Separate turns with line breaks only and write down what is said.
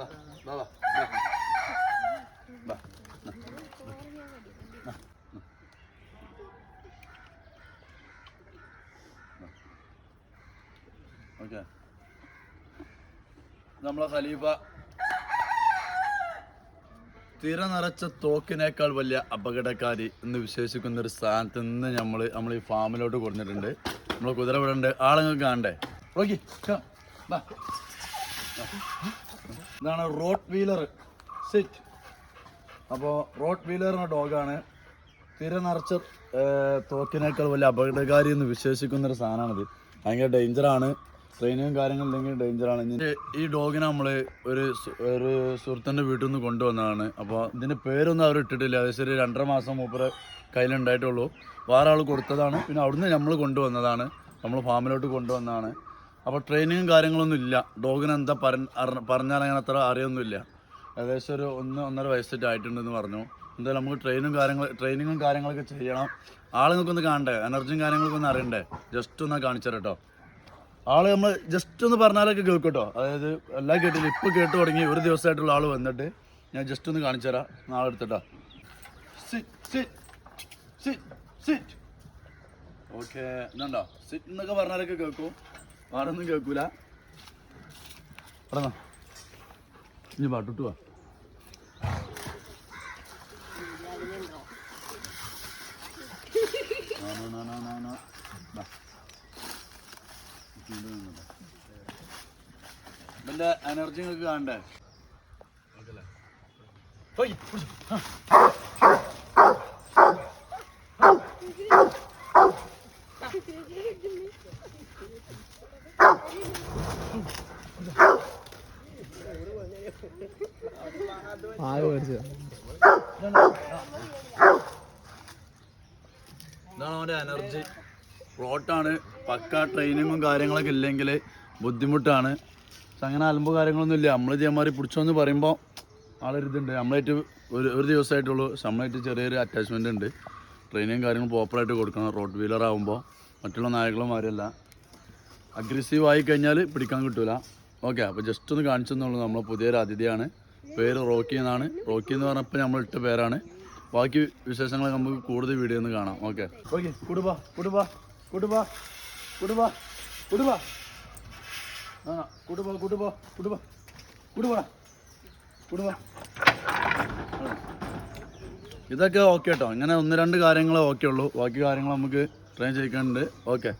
വാ വാ വാ. വാ നമ്മളെ ഖലീഫ തിര നിറച്ച തോക്കിനേക്കാൾ വലിയ അപകടക്കാരി എന്ന് വിശേഷിക്കുന്ന ഒരു സ്ഥാനത്ത് നിന്ന് നമ്മൾ നമ്മൾ ഈ ഫാമിലോട്ട് കൊടുത്തിട്ടുണ്ട് നമ്മൾ കുതിര വിടണ്ട് ആളുങ്ങൾക്ക് കാണണ്ടേ ഓക്കെ ഇതാണ് റോട്ട് വീലർ. സിറ്റ്. അപ്പോൾ റോട്ട് വീലർ എന്ന ഡോഗാണ്. തിര നിറച്ച തോക്കിനേക്കാൾ വലിയ അപകടകാരി എന്ന് വിശേഷിക്കുന്ന ഒരു സാധനമാണിത്. ഭയങ്കര ഡേഞ്ചറാണ് ട്രെയിനും കാര്യങ്ങളില്ലെങ്കിൽ ഡേഞ്ചറാണ് ഈ ഡോഗിനെ നമ്മൾ ഒരു ഒരു സുഹൃത്തിന്റെ വീട്ടിൽ നിന്ന് കൊണ്ടുവന്നതാണ്. അപ്പോൾ ഇതിന്റെ പേരൊന്നും അവർ ഇട്ടിട്ടില്ല. അത് ശരി രണ്ടര മാസം മൂപ്പര് കയ്യിലുണ്ടായിട്ടുള്ളൂ. വേറെ ആൾ കൊടുത്തതാണ്. പിന്നെ അവിടുന്ന് നമ്മൾ കൊണ്ടുവന്നതാണ്. നമ്മൾ ഫാമിലോട്ട് കൊണ്ടുവന്നതാണ്. അപ്പോൾ ട്രെയിനിങ്ങും കാര്യങ്ങളൊന്നും ഇല്ല. ഡോഗിന് എന്താ പറ പറഞ്ഞാൽ അങ്ങനെ അത്ര അറിയൊന്നുമില്ല. ഏകദേശം ഒരു ഒന്ന് ഒന്നര വയസ്സൊക്കെ ആയിട്ടുണ്ടെന്ന് പറഞ്ഞു. എന്തായാലും നമുക്ക് ട്രെയിനും കാര്യങ്ങൾ ട്രെയിനിങ്ങും കാര്യങ്ങളൊക്കെ ചെയ്യണം. ആളുങ്ങൾക്കൊന്ന് കാണണ്ടേ? എനർജിയും കാര്യങ്ങളൊക്കെ ഒന്ന് അറിയണ്ടേ? ജസ്റ്റ് ഒന്ന് കാണിച്ചു കേട്ടോ ആൾ നമ്മൾ ജസ്റ്റ് ഒന്ന് പറഞ്ഞാലൊക്കെ കേൾക്കട്ടോ. കേട്ടോ അതായത് എല്ലാം കേട്ടില്ല. ഇപ്പോൾ കേട്ട് തുടങ്ങി ഒരു ദിവസമായിട്ടുള്ള ആൾ വന്നിട്ട് ഞാൻ ജസ്റ്റ് ഒന്ന് കാണിച്ചു തരാം. നാളെ എടുത്തിട്ടാ. ഓക്കെ ഇതുണ്ടോ? സിറ്റ് എന്നൊക്കെ പറഞ്ഞാലൊക്കെ കേൾക്കും. ഒന്നും കേൾക്കൂല പറഞ്ഞോ ഇനി പാട്ടിട്ട് വാ. ഇവന്റെ എനർജി നിങ്ങൾക്ക് കാണണ്ടേ. ഇതാണ് അവന്റെ എനർജി ഫ്ലോട്ടാണ് പക്ക ട്രെയിനിങ്ങും കാര്യങ്ങളൊക്കെ ഇല്ലെങ്കിൽ ബുദ്ധിമുട്ടാണ്. അങ്ങനെ അലമ്പോ കാര്യങ്ങളൊന്നും ഇല്ല. നമ്മൾ ചെയ്യന്മാരി പിടിച്ചോന്ന് പറയുമ്പോൾ ആളൊരിതുണ്ട് നമ്മളായിട്ട് ഒരു ഒരു ദിവസമായിട്ടുള്ളൂ നമ്മളായിട്ട് ചെറിയൊരു അറ്റാച്ച്മെന്റ് ഉണ്ട്. ട്രെയിനിങ്ങും കാര്യങ്ങളും പ്രോപ്പറായിട്ട് കൊടുക്കണം. റോഡ് വീലർ ആകുമ്പോൾ മറ്റുള്ള നായകളുമാരല്ല അഗ്രസീവ് ആയി കഴിഞ്ഞാൽ പിടിക്കാൻ കിട്ടൂല. ഓക്കെ അപ്പോൾ ജസ്റ്റ് ഒന്ന് കാണിച്ചു എന്നുള്ളൂ നമ്മളെ പുതിയൊരു അതിഥിയാണ്. പേര് റോക്കി എന്നാണ്. റോക്കി എന്ന് പറഞ്ഞപ്പോൾ നമ്മൾ ഇട്ട പേരാണ്. ബാക്കി വിശേഷങ്ങൾ നമുക്ക് കൂടുതൽ വീഡിയോ ഒന്ന് കാണാം. ഓക്കെ ഓക്കെ കുടുബാ കുടുബാ കുടുബാ കുടുബാ കുടുബാ ആ കുടുബാ കുടുബാ കുടുബാ കുടുബാ കുടുബാ ഇതൊക്കെ ഓക്കെ കേട്ടോ ഇങ്ങനെ ഒന്ന് രണ്ട് കാര്യങ്ങളെ ഓക്കെ ഉള്ളൂ. ബാക്കി കാര്യങ്ങൾ നമുക്ക് ട്രെയിൻ ചെയ്യിക്കാനുണ്ട്. ഓക്കെ